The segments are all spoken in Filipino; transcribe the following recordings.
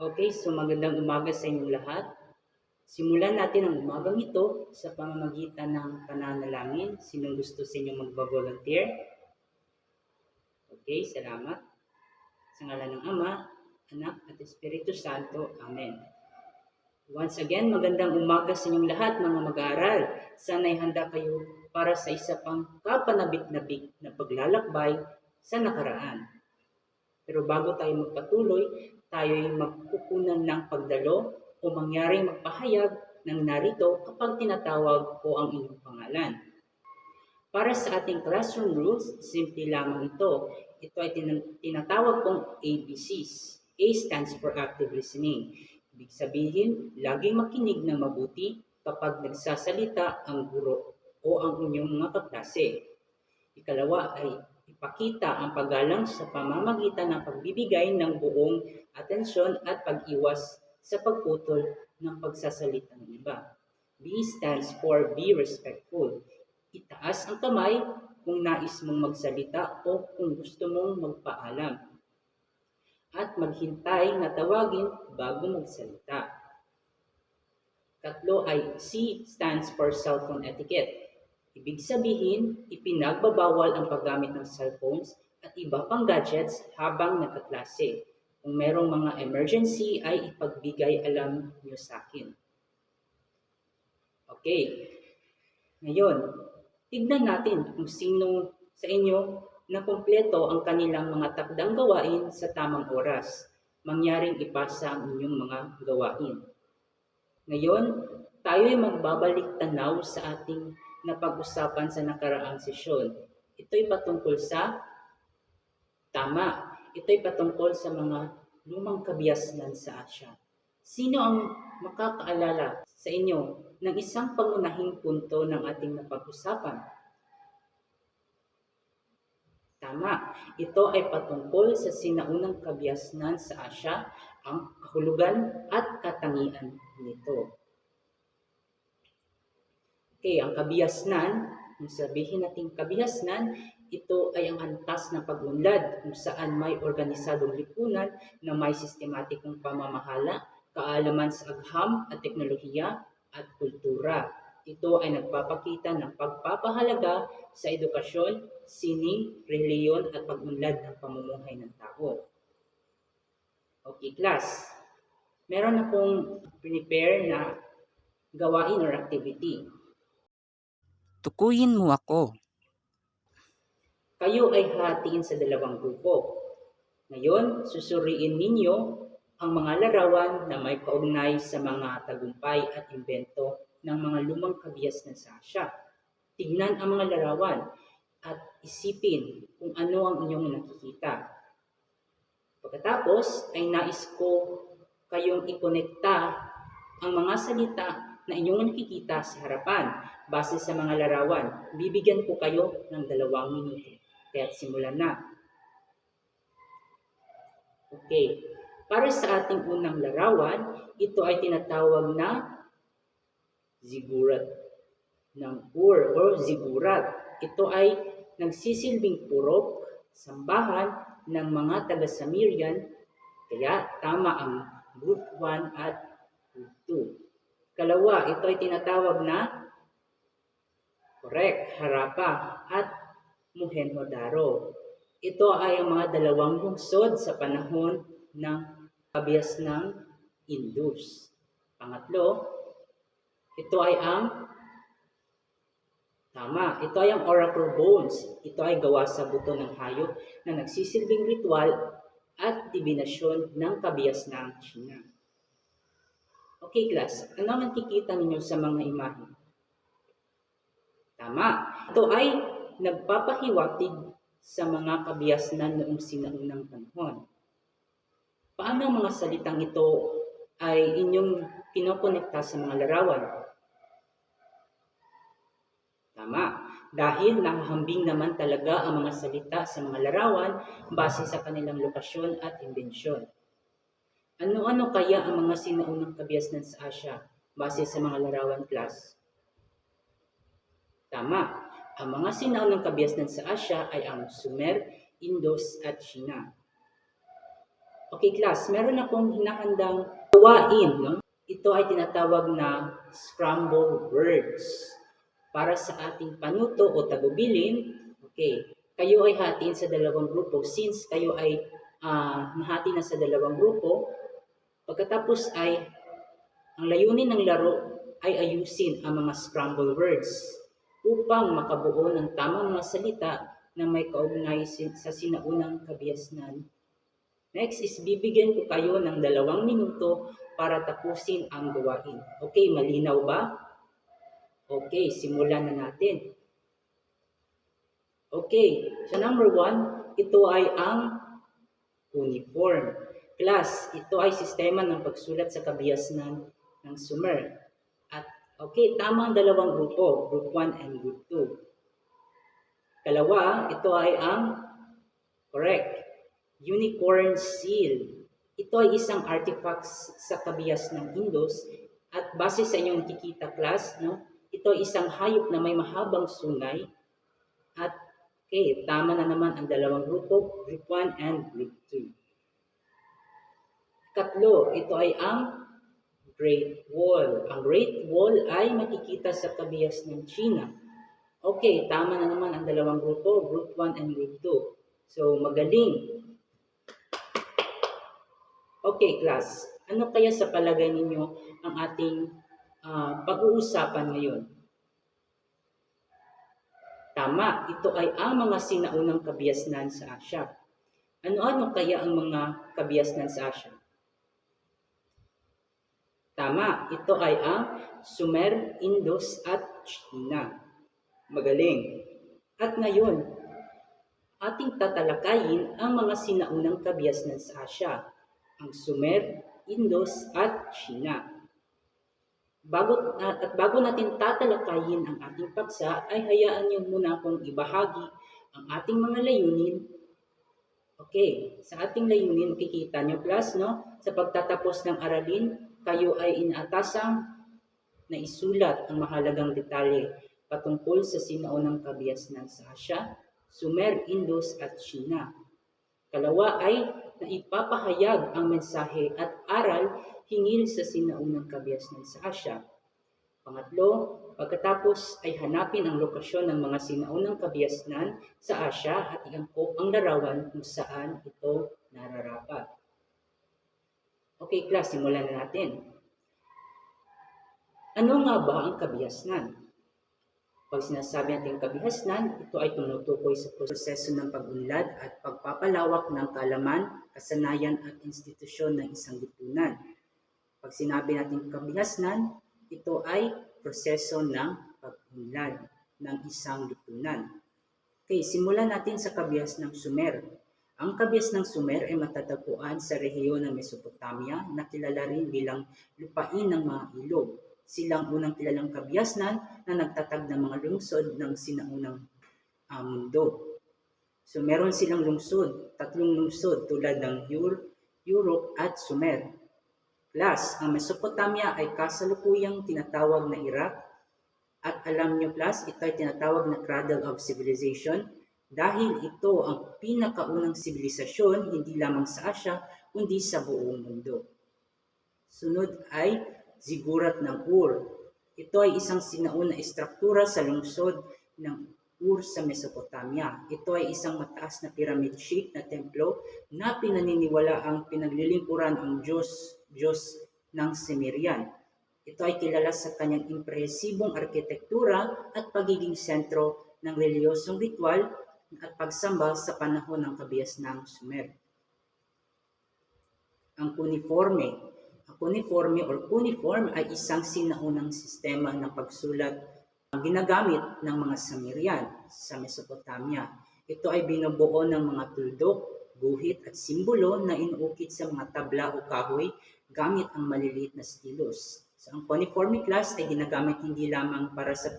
Okay, so magandang umaga sa inyong lahat. Simulan natin ang umagang ito sa pamamagitan ng pananalangin. Sinong gusto sa inyong magbavolunteer? Okay, salamat. Sa ngalan ng Ama, Anak at Espiritu Santo. Amen. Once again, magandang umaga sa inyong lahat mga mag-aaral. Sana'y handa kayo para sa isa pang kapanabik-nabik na paglalakbay sa nakaraan. Pero bago tayo magpatuloy, tayo ay magkukunan ng pagdalo o mangyaring magpahayag ng narito kapag tinatawag ko ang inyong pangalan. Para sa ating classroom rules, simple lamang ito. Ito ay tin- tinatawag kong ABCs. A stands for active listening. Ibig sabihin, laging makinig ng mabuti kapag nagsasalita ang guro o ang inyong mga kaklase. Ikalawa ay ipakita ang paggalang sa pamamagitan ng pagbibigay ng buong atensyon at pag-iwas sa pagputol ng pagsasalita ng iba. B stands for be respectful. Itaas ang kamay kung nais mong magsalita o kung gusto mong magpaalam. At maghintay na tawagin bago magsalita. Katlo ay C stands for cellphone etiquette. Ibig sabihin, ipinagbabawal ang paggamit ng cellphones at iba pang gadgets habang nagkaklase. Kung merong mga emergency ay ipagbigay alam niyo sa akin. Okay. Ngayon, tignan natin kung sino sa inyo na kumpleto ang kanilang mga takdang gawain sa tamang oras. Mangyaring ipasa ang inyong mga gawain. Ngayon, tayo ay magbabalik tanaw sa ating napag-usapan sa nakaraang sesyon. Ito'y patungkol sa tama. Ito'y patungkol sa mga lumang kabiasnan sa Asya. Sino ang makakaalala sa inyo ng isang pangunahing punto ng ating napag-usapan? Tama, ito ay patungkol sa sinaunang kabiasnan sa Asya, ang kahulugan at katangian nito. Okay, ang kabihasnan, kung sabihin natin kabihasnan, ito ay ang antas ng pagunlad kung saan may organisadong lipunan na may sistematikong pamamahala, kaalaman sa agham at teknolohiya at kultura. Ito ay nagpapakita ng pagpapahalaga sa edukasyon, sining, reliyon at pagunlad ng pamumuhay ng tao. Okay, class. Meron akong prepare na gawain or activity. Tukuyin mo ako. Kayo ay hatiin sa dalawang grupo. Ngayon, susuriin ninyo ang mga larawan na may kaugnay sa mga tagumpay at imbento ng mga lumang kabihas ng Sasha. Tignan ang mga larawan at isipin kung ano ang inyong nakikita. Pagkatapos ay nais ko kayong ikonekta ang mga salita na inyong nakikita sa harapan base sa mga larawan. Bibigyan ko kayo ng dalawang minuto. Kaya simulan na. Okay. Para sa ating unang larawan, ito ay tinatawag na zigurat ng Ur or zigurat. Ito ay nagsisilbing purok, sambahan ng mga taga-Samirian, kaya tama ang group 1 at group 2. Kalawa, ito ay tinatawag na correct, harapa at Mohenjo-daro. Ito ay ang mga dalawang lungsod sa panahon ng kabias ng Indus. Pangatlo, ito ay ang tama, ito ay ang oracle bones. Ito ay gawa sa buto ng hayop na nagsisilbing ritual at divinasyon ng kabias ng China. Okay class, ano ang nakikita ninyo sa mga imahe? Tama, ito ay nagpapahiwatig sa mga kabihasnan noong sinaunang panahon. Paano ang mga salitang ito ay inyong kinokonekta sa mga larawan? Tama, dahil nakahambing naman talaga ang mga salita sa mga larawan base sa kanilang lokasyon at imbensyon. Ano-ano kaya ang mga sinaunang kabihasnan sa Asya base sa mga larawan class? Tama, ang mga sinaunang kabiasnan sa Asya ay ang Sumer, Indus at China. Okay class, meron akong hinahandang gawain. No? Ito ay tinatawag na scramble words. Para sa ating panuto o tagubilin, okay, kayo ay hatiin sa dalawang grupo. Since kayo ay ah, nahati na sa dalawang grupo, pagkatapos ay ang layunin ng laro ay ayusin ang mga scramble words upang makabuo ng tamang mga salita na may kaugnay sa sinaunang kabiasnan. Next is bibigyan ko kayo ng dalawang minuto para tapusin ang gawain. Okay, malinaw ba? Okay, simulan na natin. Okay, so number one, ito ay ang uniform. Class, ito ay sistema ng pagsulat sa kabiasnan ng Sumer. Okay, tama ang dalawang grupo, group 1 and group 2. Kalawa, ito ay ang correct, unicorn seal. Ito ay isang artifact sa kabias ng Indus at base sa inyong nakikita class, no, ito ay isang hayop na may mahabang sungay at okay, tama na naman ang dalawang grupo, group 1 and group 2. Katlo, ito ay ang Great Wall. Ang Great Wall ay makikita sa kabias ng China. Okay, tama na naman ang dalawang grupo, group 1 and group 2. So, magaling. Okay, class. Ano kaya sa palagay ninyo ang ating ah, pag-uusapan ngayon? Tama, ito ay ang mga sinaunang kabiasnan sa Asya. Ano-ano kaya ang mga kabiasnan sa Asya? Tama, ito ay ang Sumer, Indus at China. Magaling. At ngayon, ating tatalakayin ang mga sinaunang kabiasnan sa Asya, ang Sumer, Indus at China. Bago, at bago natin tatalakayin ang ating paksa, ay hayaan niyo muna akong ibahagi ang ating mga layunin. Okay, sa ating layunin, kikita niyo plus, no? Sa pagtatapos ng aralin, kayo ay inaatasang na isulat ang mahalagang detalye patungkol sa sinaunang kabiasnan sa Asya, Sumer, Indus at China. Kalawa ay naipapahayag ang mensahe at aral hingil sa sinaunang kabiasnan sa Asya. Pangatlo, pagkatapos ay hanapin ang lokasyon ng mga sinaunang kabiasnan sa Asya at iangkop ang larawan kung saan ito nararapat. Okay class, simulan na natin. Ano nga ba ang kabiasnan? Pag sinasabi natin kabihasnan, ito ay tumutukoy sa proseso ng pag-unlad at pagpapalawak ng kalaman, kasanayan at institusyon ng isang lipunan. Pag sinabi natin kabihasnan, ito ay proseso ng pag-unlad ng isang lipunan. Okay, simulan natin sa kabihas ng Sumer. Ang kabihas ng Sumer ay matatagpuan sa rehiyon ng Mesopotamia na kilala rin bilang lupain ng mga ilog silang unang kilalang kabiasnan na nagtatag ng mga lungsod ng sinaunang ah, mundo. So meron silang lungsod, tatlong lungsod tulad ng Eur- Europe at Sumer. Plus, ang Mesopotamia ay kasalukuyang tinatawag na Iraq at alam nyo plus, ito ay tinatawag na cradle of civilization dahil ito ang pinakaunang sibilisasyon hindi lamang sa Asya kundi sa buong mundo. Sunod ay Zigurat ng Ur. Ito ay isang sinauna istruktura sa lungsod ng Ur sa Mesopotamia. Ito ay isang mataas na pyramid shape na templo na pinaniniwala ang pinaglilingkuran ang Diyos, Diyos ng Sumerian. Ito ay kilala sa kanyang impresibong arkitektura at pagiging sentro ng reliyosong ritual at pagsamba sa panahon ng kabias ng Sumer. Ang cuneiforme. Ang cuneiforme or cuneiform ay isang sinaunang sistema ng pagsulat na ginagamit ng mga Sumerian sa Mesopotamia. Ito ay binubuo ng mga tuldok, guhit at simbolo na inuukit sa mga tabla o kahoy gamit ang maliliit na stilos. So, ang cuneiforme class ay ginagamit hindi lamang para sa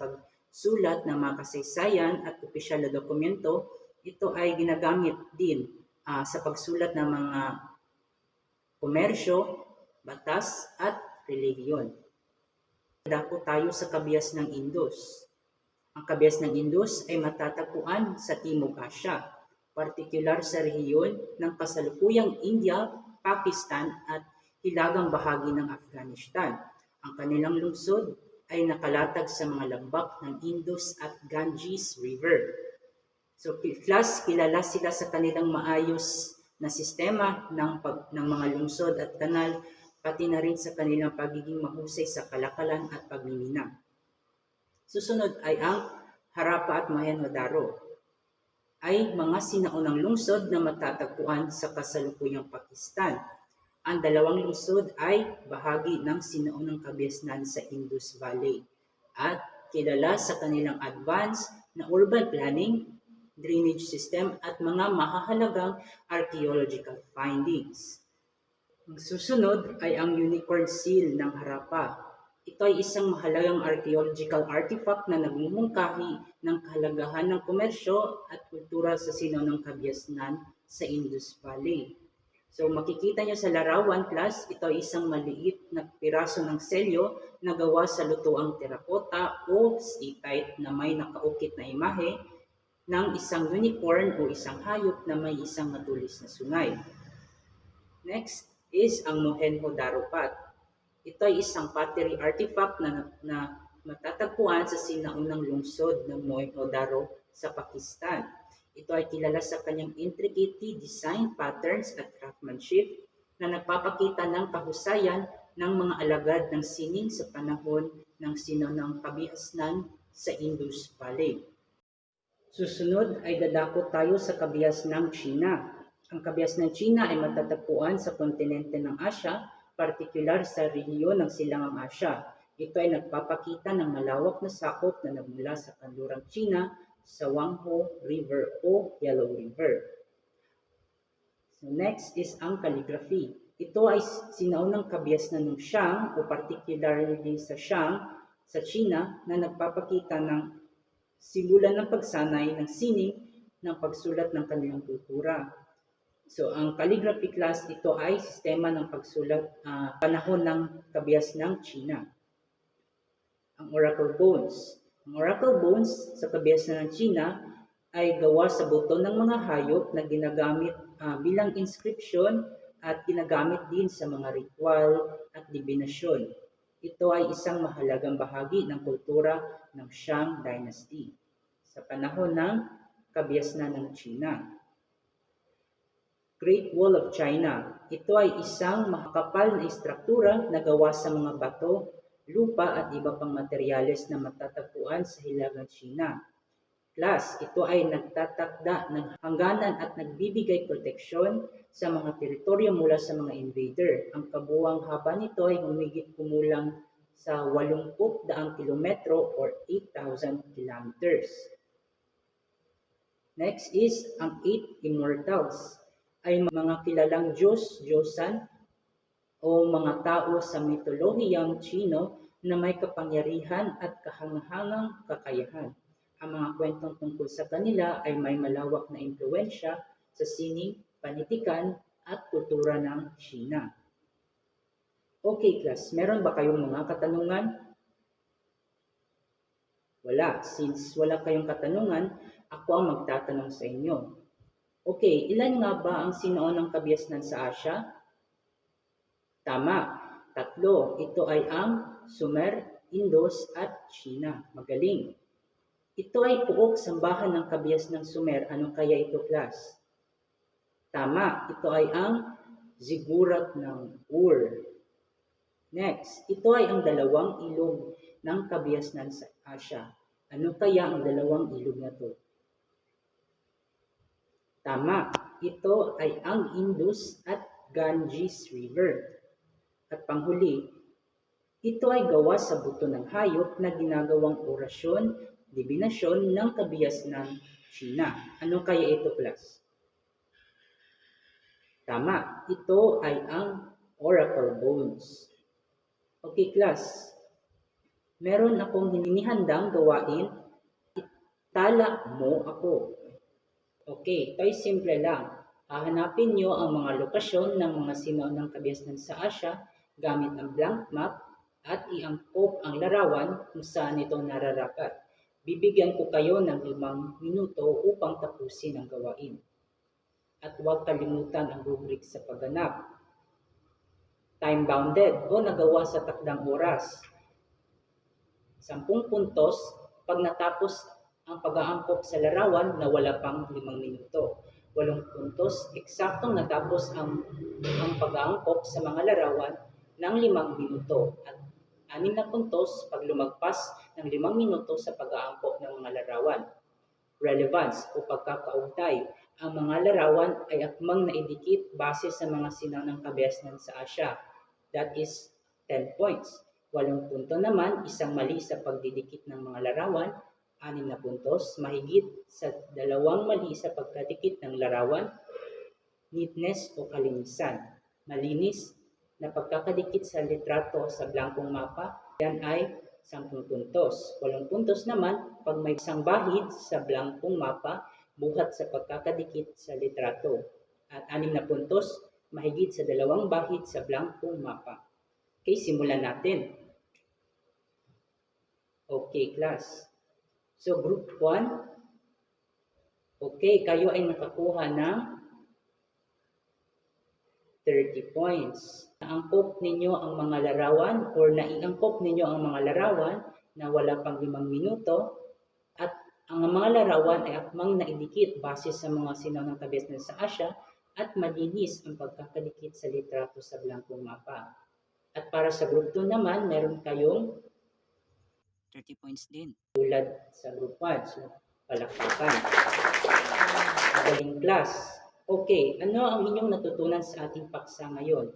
pagsulat ng mga kasaysayan at opisyal na dokumento, ito ay ginagamit din ah, sa pagsulat ng mga komersyo, batas at relihiyon. Dako tayo sa kabias ng Indus. Ang kabias ng Indus ay matatagpuan sa Timog Asya, partikular sa rehiyon ng kasalukuyang India Pakistan at hilagang bahagi ng Afghanistan. Ang kanilang lungsod ay nakalatag sa mga lambak ng Indus at Ganges River. So, class, kilala sila sa kanilang maayos na sistema ng, pag, ng mga lungsod at kanal, pati na rin sa kanilang pagiging mahusay sa kalakalan at pagmimina. Susunod ay ang Harappa at Mohenjo-Daro ay mga sinaunang lungsod na matatagpuan sa kasalukuyang Pakistan. Ang dalawang lungsod ay bahagi ng sinaunang kabiasnan sa Indus Valley at kilala sa kanilang advanced na urban planning, drainage system at mga mahahalagang archaeological findings. Ang susunod ay ang Unicorn Seal ng Harappa ito ay isang mahalagang archaeological artifact na nagmumungkahi ng kahalagahan ng komersyo at kultura sa sinaunang kabiasnan sa Indus Valley. So makikita nyo sa larawan class, ito ay isang maliit na piraso ng selyo na gawa sa lutuang terracotta o steatite na may nakaukit na imahe ng isang unicorn o isang hayop na may isang matulis na sungay. Next is ang Mohenjo-Daro Path. Ito ay isang pottery artifact na, na matatagpuan sa sinaunang lungsod ng Mohenjo-Daro sa Pakistan. Ito ay kilala sa kanyang intricate design patterns at craftsmanship na nagpapakita ng kahusayan ng mga alagad ng sining sa panahon ng sinunang kabihasnan sa Indus Valley. Susunod ay dadako tayo sa kabihas ng China. Ang kabihas ng China ay matatagpuan sa kontinente ng Asya partikular sa rehiyon ng Silangang Asya. Ito ay nagpapakita ng malawak na sakop na nagmula sa kanlurang China sa River o Yellow River. So next is ang calligraphy. Ito ay sinaunang kabias na ng Shang o particularly sa Shang sa China na nagpapakita ng simulan ng pagsanay ng sining ng pagsulat ng kanilang kultura. So, ang calligraphy class, ito ay sistema ng pagsulat uh, panahon ng kabias ng China. Ang Oracle Bones. Oracle Bones sa kabias ng China ay gawa sa buto ng mga hayop na ginagamit uh, bilang inscription at ginagamit din sa mga ritual at divinasyon. Ito ay isang mahalagang bahagi ng kultura ng Shang Dynasty sa panahon ng kabiasnan ng China. Great Wall of China. Ito ay isang makakapal na istruktura na gawa sa mga bato, lupa at iba pang materyales na matatagpuan sa Hilagang China. Plus, ito ay nagtatakda ng hangganan at nagbibigay proteksyon sa mga teritoryo mula sa mga invader. Ang kabuwang haba nito ay humigit kumulang sa 80 daang kilometro or 8,000 kilometers. Next is ang Eight Immortals ay mga kilalang Diyos, Diyosan, o mga tao sa mitolohiyang Chino na may kapangyarihan at kahanghangang kakayahan. Ang mga kwentong tungkol sa kanila ay may malawak na impluensya sa sining, panitikan, at kultura ng China. Okay class, meron ba kayong mga katanungan? Wala. Since wala kayong katanungan, ako ang magtatanong sa inyo. Okay, ilan nga ba ang sinoon kabiasnan sa Asya? Tama, tatlo. Ito ay ang Sumer, Indus at China. Magaling. Ito ay puok sambahan ng kabias ng Sumer. Ano kaya ito, class? Tama, ito ay ang zigurat ng Ur. Next, ito ay ang dalawang ilog ng kabiasnan sa Asya. Ano kaya ang dalawang ilog na to? Tama, ito ay ang Indus at Ganges River. At panghuli, ito ay gawa sa buto ng hayop na ginagawang orasyon, dibinasyon ng kabias ng China. Ano kaya ito, class? Tama, ito ay ang oracle bones. Okay, class. Meron akong hinihandang gawain. Itala mo ako. Okay, ito ay simple lang. Hahanapin nyo ang mga lokasyon ng mga sinaunang kabiasnan sa Asya gamit ang blank map at iangkop ang larawan kung saan ito nararapat. Bibigyan ko kayo ng limang minuto upang tapusin ang gawain. At huwag kalimutan ang rubric sa pagganap. time-bounded o nagawa sa takdang oras. 10 puntos pag natapos ang pag-aangkop sa larawan na wala pang 5 minuto. 8 puntos, eksaktong natapos ang, ang pag-aangkop sa mga larawan ng 5 minuto. At 6 na puntos pag lumagpas ng 5 minuto sa pag-aangkop ng mga larawan. Relevance o pagkakaugnay. Ang mga larawan ay akmang naidikit base sa mga sinanang kabiasnan sa Asya. That is 10 points. 8 punto naman, isang mali sa pagdidikit ng mga larawan. 6 na puntos, mahigit sa dalawang mali sa pagkadikit ng larawan. Neatness o kalinisan. Malinis na pagkakadikit sa litrato sa blankong mapa, yan ay 10 puntos. 8 puntos naman pag may isang bahid sa blankong mapa buhat sa pagkakadikit sa litrato. At 6 na puntos, mahigit sa dalawang bahid sa blankong mapa. Okay, simulan natin. Okay, class. So, group 1. Okay, kayo ay nakakuha ng 30 points. Naangkop ninyo ang mga larawan or naiangkop ninyo ang mga larawan na wala pang 5 minuto at ang mga larawan ay akmang naidikit base sa mga sinaw ng kabiasnan sa Asya at malinis ang pagkakadikit sa litrato sa blankong mapa. At para sa group 2 naman, meron kayong 30 points din. tulad sa group 1. So, palakpakan. Magaling class. Okay, ano ang inyong natutunan sa ating paksa ngayon?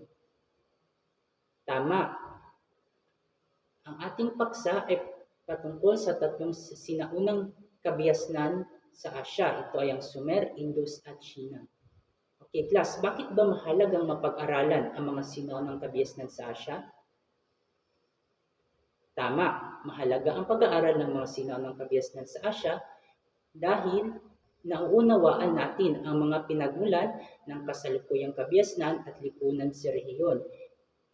Tama. Ang ating paksa ay patungkol sa tatlong sinaunang kabiasnan sa Asya. Ito ay ang Sumer, Indus at China. Okay, class, bakit ba mahalagang mapag-aralan ang mga sinaunang kabiasnan sa Asya? Tama, mahalaga ang pag-aaral ng mga sinaunang kabiasnan sa Asya dahil nauunawaan natin ang mga pinagmulan ng kasalukuyang kabiasnan at lipunan sa rehiyon.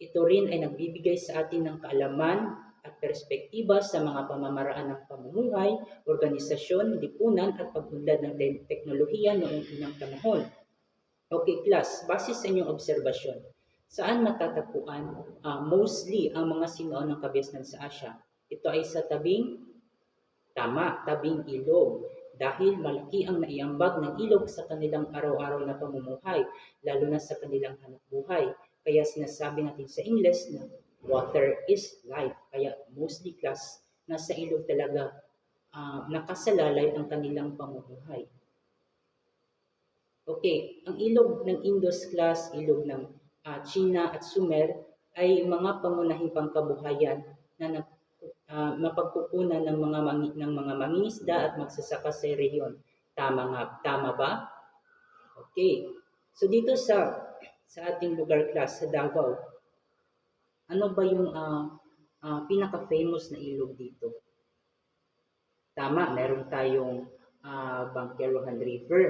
Ito rin ay nagbibigay sa atin ng kaalaman at perspektiba sa mga pamamaraan ng pamumuhay, organisasyon, lipunan at pagunlad ng te- teknolohiya noong unang panahon. Okay class, base sa inyong obserbasyon, saan matatagpuan ah, mostly ang mga sinoon ng kabiasnan sa Asya? Ito ay sa tabing, tama, tabing ilog. Dahil malaki ang naiambag ng ilog sa kanilang araw-araw na pamumuhay, lalo na sa kanilang hanap buhay. Kaya sinasabi natin sa English na water is life. Kaya mostly class, nasa ilog talaga ah, nakasalalay ang kanilang pamumuhay. Okay, ang ilog ng Indus class, ilog ng ah, China at Sumer ay mga pangunahing pangkabuhayan na nag, ah, mapagkukunan ng mga mangi, ng mga mangingisda at magsasaka sa rehiyon. Tama nga, tama ba? Okay. So dito sa sa ating lugar class sa Davao, ano ba yung ah, ah, pinaka-famous na ilog dito? Tama, meron tayong uh, Bangkerohan River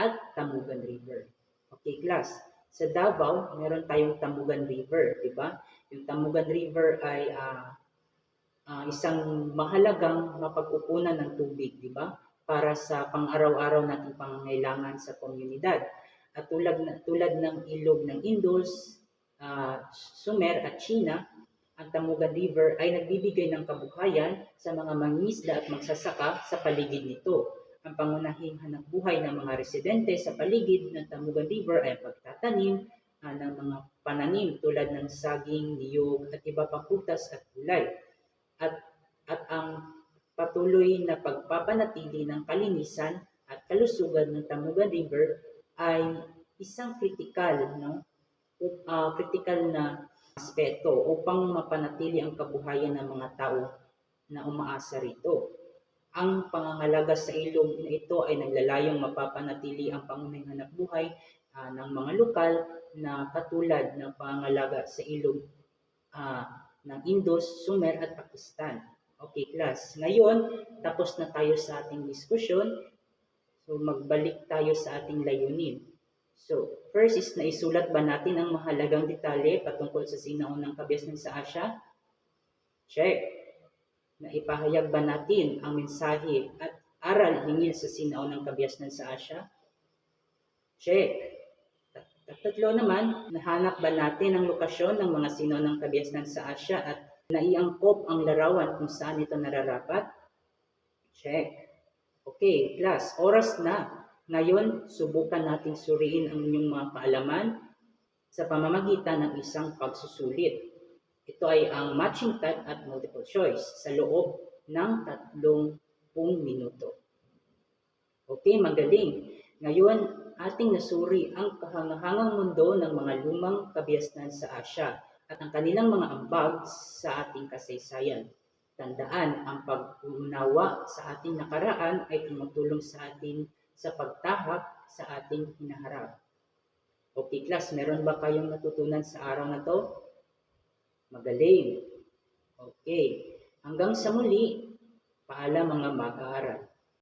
at Tamugan River. Okay, class. Sa Davao, meron tayong Tamugan River, di ba? Yung Tamugan River ay ah, ah, isang mahalagang mapagkukunan ng tubig, di ba? Para sa pang-araw-araw nating pangangailangan sa komunidad. At tulad, na, tulad ng ilog ng Indus, ah, Sumer at China, ang Tamugan River ay nagbibigay ng kabuhayan sa mga mangingisda at magsasaka sa paligid nito. Ang pangunahing hanap buhay ng mga residente sa paligid ng Tamugan River ay pagtatanim ah, ng mga pananim tulad ng saging, niyog at iba pang prutas at gulay. At, at ang patuloy na pagpapanatili ng kalinisan at kalusugan ng Tamugan River ay isang kritikal, no? Uh, kritikal na aspeto upang mapanatili ang kabuhayan ng mga tao na umaasa rito. Ang pangangalaga sa ilog na ito ay naglalayong mapapanatili ang pangunahing hanap buhay ah, ng mga lokal na katulad ng pangangalaga sa ilog ah, ng Indus, Sumer at Pakistan. Okay class, ngayon tapos na tayo sa ating diskusyon. So magbalik tayo sa ating layunin. So, first is naisulat ba natin ang mahalagang detalye patungkol sa sinaunang kabiasnan sa Asya? Check. Naipahayag ba natin ang mensahe at aral hingil sa sinaunang kabiasnan sa Asya? Check. Tatlo naman, nahanap ba natin ang lokasyon ng mga sino ng kabiasnan sa Asya at naiangkop ang larawan kung saan ito nararapat? Check. Okay, class, oras na. Ngayon, subukan nating suriin ang inyong mga kaalaman sa pamamagitan ng isang pagsusulit. Ito ay ang matching type at multiple choice sa loob ng 30 minuto. Okay, magaling. Ngayon, ating nasuri ang kahangahangang mundo ng mga lumang kabiasnan sa Asya at ang kanilang mga ambag sa ating kasaysayan. Tandaan, ang pag-unawa sa ating nakaraan ay tumutulong sa atin sa pagtahak sa ating hinaharap. Okay, class, meron ba kayong natutunan sa araw na to? Magaling. Okay. Hanggang sa muli, paalam mga mag-aaral.